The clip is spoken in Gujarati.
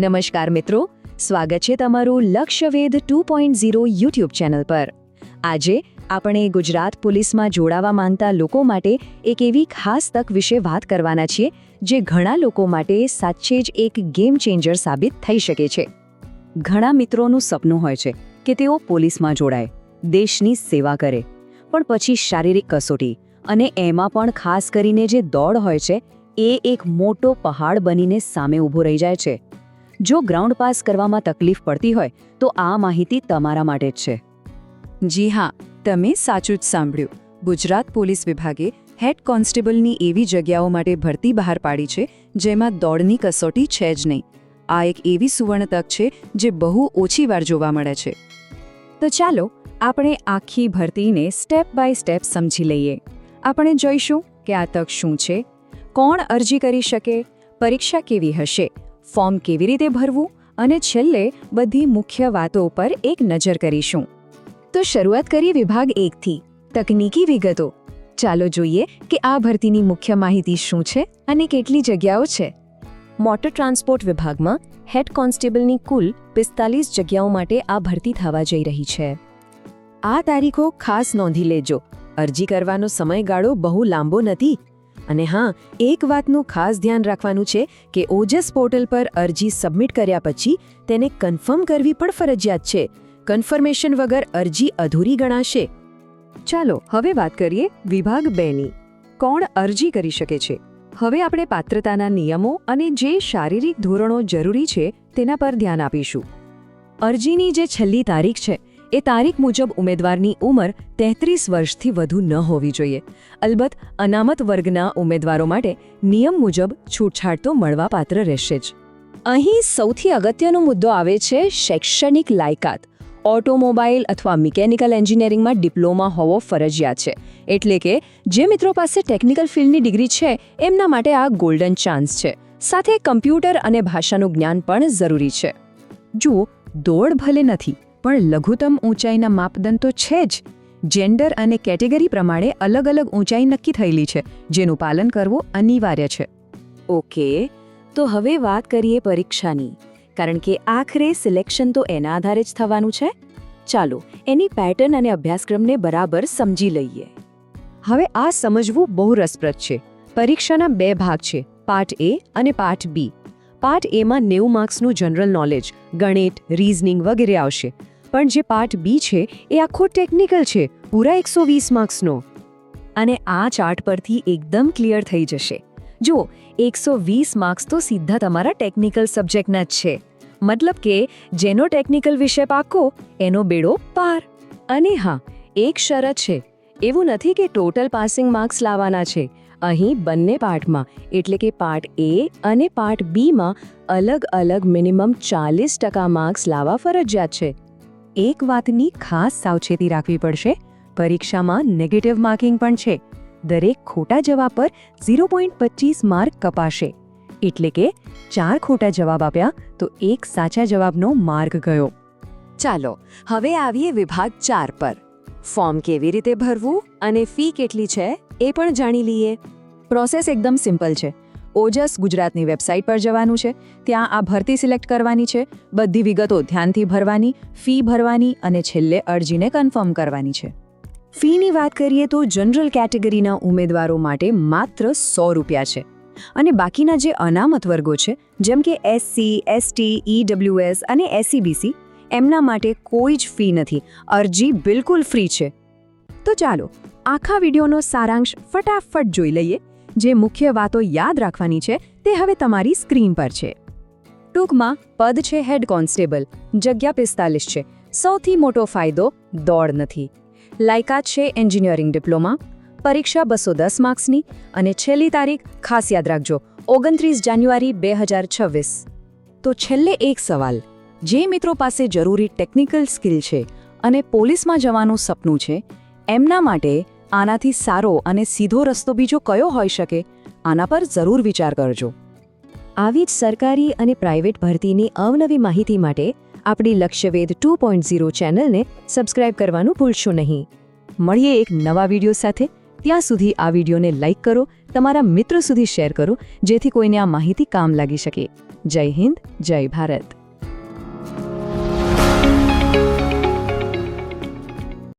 નમસ્કાર મિત્રો, સ્વાગત છે તમારું Lakshyavedh two point zero YouTube channel પર. આજે આપણે ગુજરાત પોલીસમાં જોડાવા માંગતા લોકો માટે એક એવી ખાસ તક વિશે વાત કરવાના છીએ, જે ઘણા લોકો માટે સાચે જ એક ગેમ ચેન્જર સાબિત થઈ શકે છે. ઘણા મિત્રોનું સપનું હોય છે કે તેઓ પોલીસમાં જોડાય, દેશની સેવા કરે, પણ પછી શારીરિક કસોટી અને એમાં પણ ખાસ કરીને જે દોડ હોય છે, એ એક મોટો પહાડ બનીને સામે ઊભો રહી જાય છે. જો ગ્રાઉન્ડ પાસ કરવામાં તકલીફ પડતી હોય, તો આ માહિતી તમારા માટે જ છે. જી હા, તમે સાચું જ સાંભળ્યું. ગુજરાત પોલીસ વિભાગે હેડ કોન્સ્ટેબલની એવી જગ્યાઓ માટે ભરતી બહાર પાડી છે, જેમાં દોડની કસોટી છે જ નહીં. આ એક એવી સુવર્ણ તક છે, જે બહુ ઓછી વાર જોવા મળે છે. તો ચાલો, આપણે આખી ભરતીને સ્ટેપ બાય સ્ટેપ સમજી લઈએ. આપણે જોઈશું કે આ તક શું છે? કોણ અરજી કરી શકે? પરીક્ષા કેવી હશે? ફોર્મ કેવી રીતે ભરવું અને છેલ્લે બધી મુખ્ય વાતો પર એક નજર કરીશું. તો શરૂઆત કરીએ વિભાગ એકથી, તકનીકી વિગતો. ચાલો જોઈએ કે આ ભરતીની મુખ્ય માહિતી શું છે અને કેટલી જગ્યાઓ છે. મોટર ટ્રાન્સપોર્ટ વિભાગમાં હેડ કોન્સ્ટેબલની કુલ પિસ્તાલીસ જગ્યાઓ માટે આ ભરતી થવા જઈ રહી છે. આ તારીખો ખાસ નોંધી લેજો. અરજી કરવાનો સમયગાળો બહુ લાંબો નથી. અને હા, એક વાતનું ખાસ ધ્યાન રાખવાનું છે કે ઓજસ પોર્ટલ પર અરજી સબમિટ કર્યા પછી તેને કન્ફર્મ કરવી પણ ફરજિયાત છે. કન્ફર્મેશન વગર અરજી અધૂરી ગણાશે. ચાલો, હવે વાત કરીએ વિભાગ બેની કોણ અરજી કરી શકે છે? હવે આપણે પાત્રતાના નિયમો અને જે શારીરિક ધોરણો જરૂરી છે તેના પર ધ્યાન આપીશું. અરજીની જે છેલ્લી તારીખ છે એ તારીખ મુજબ ઉમેદવારની ઉંમર તેત્રીસ વર્ષથી વધુ ન હોવી જોઈએ. અલબત્ત, અનામત વર્ગના ઉમેદવારો માટે નિયમ મુજબ છૂટછાટ તો મળવાપાત્ર રહેશે જ. અહીં સૌથી અગત્યનો મુદ્દો આવે છે શૈક્ષણિક લાયકાત. ઓટોમોબાઈલ અથવા મિકેનિકલ એન્જિનિયરિંગમાં ડિપ્લોમા હોવો ફરજિયાત છે. એટલે કે, જે મિત્રો પાસે ટેકનિકલ ફિલ્ડની ડિગ્રી છે, એમના માટે આ ગોલ્ડન ચાન્સ છે. સાથે કમ્પ્યુટર અને ભાષાનું જ્ઞાન પણ જરૂરી છે. જુઓ, દોડ ભલે નથી પણ લઘુત્તમ ઊંચાઈના માપદંડ તો છે જ. જેન્ડર અને કેટેગરી પ્રમાણે અલગ અલગ ઊંચાઈ નક્કી થયેલી છે જેનું પાલન કરવું અનિવાર્ય છે. ઓકે તો હવે વાત કરીએ પરીક્ષાની. કારણ કે આખરે સિલેક્શન તો એના આધારે જ થવાનું છે. ચાલો એની પેટર્ન અને અભ્યાસક્રમને બરાબર સમજી લઈએ. હવે આ સમજવું બહુ રસપ્રદ છે. પરીક્ષાના બે ભાગ છે પાર્ટ એ અને પાર્ટ બી. પાર્ટ એમાં નેવું માર્ક્સનું જનરલ નોલેજ ગણિત રીઝનિંગ વગેરે આવશે. પણ જે પાર્ટ બી છે, એ આખો ટેકનિકલ છે, પૂરા એકસો વીસ માર્ક્સનો. અને આ ચાર્ટ પરથી એકદમ ક્લિયર થઈ જશે. જુઓ એકસો વીસ માર્ક્સ તો સીધા તમારા ટેકનિકલ સબ્જેક્ટના જ છે. મતલબ કે, જેનો ટેકનિકલ વિષય પાકો, એનો બેડો પાર. અને હા, એક શરત છે, એવું નથી કે ટોટલ પાસિંગ માર્ક્સ લાવવાના છે. અહીં બંને પાર્ટમાં, એટલે કે પાર્ટ એ અને પાર્ટ બીમાં અલગ અલગ મિનિમમ ચાલીસ ટકા માર્ક્સ લાવવા ફરજિયાત છે. એક વાતની ખાસ સાવચેતી રાખવી પડશે. પરીક્ષામાં નેગેટિવ માર્કિંગ પણ છે. દરેક ખોટા જવાબ પર ઝીરો પોઈન્ટ પચીસ માર્ક કપાશે. એટલે કે ચાર ખોટા જવાબ આપ્યા તો એક સાચા જવાબનો માર્ક ગયો. ચાલો, હવે આવીએ વિભાગ ચાર પર. ફોર્મ કેવી રીતે ભરવું અને ફી કેટલી છે એ પણ જાણી લઈએ. પ્રોસેસ એકદમ સિમ્પલ છે. ઓજસ ગુજરાતની વેબસાઇટ પર જવાનું છે. ત્યાં આ ભરતી સિલેક્ટ કરવાની છે. બધી વિગતો ધ્યાનથી ભરવાની, ફી ભરવાની અને છેલ્લે અરજીને કન્ફર્મ કરવાની છે. ફીની વાત કરીએ તો જનરલ કેટેગરીના ઉમેદવારો માટે માત્ર સો રૂપિયા છે. અને બાકીના જે અનામત વર્ગો છે, જેમ કે એસસી એસટી ઈડબ્લ્યુએસ અને એસસીબીસી એમના માટે કોઈ જ ફી નથી. અરજી બિલકુલ ફ્રી છે. તો ચાલો, આખા વિડીયોનો સારાંશ ફટાફટ જોઈ લઈએ. જે મુખ્ય વાતો યાદ રાખવાની છે તે હવે તમારી સ્ક્રીન પર છે. ટૂંકમાં, પદ છે હેડ કોન્સ્ટેબલ, જગ્યા પિસ્તાલીસ છે. સૌથી મોટો ફાયદો, દોડ નથી. લાયકાત છે એન્જિનિયરિંગ ડિપ્લોમા, પરીક્ષા બસો દસ માર્ક્સની અને છેલ્લી તારીખ ખાસ યાદ રાખજો, ઓગણત્રીસ જાન્યુઆરી બે હજાર છવ્વીસ. તો છેલ્લે એક સવાલ, જે મિત્રો પાસે જરૂરી ટેકનિકલ સ્કિલ છે અને પોલીસમાં જવાનું સપનું છે, એમના માટે આનાથી સારો અને સીધો રસ્તો બીજો કયો હોઈ શકે, આના પર જરૂર વિચાર કરજો. આવી જ સરકારી અને પ્રાઇવેટ ભરતીની અવનવી માહિતી માટે આપણી લક્ષ્યવેદ ટુ પોઈન્ટ ઝીરો ચેનલને સબસ્ક્રાઇબ કરવાનું ભૂલશો નહીં. મળીએ એક નવા વીડિયો સાથે. ત્યાં સુધી આ વિડીયોને લાઇક કરો, તમારા મિત્રો સુધી શેર કરો, જેથી કોઈને આ માહિતી કામ લાગી શકે. જય હિન્દ, જય ભારત.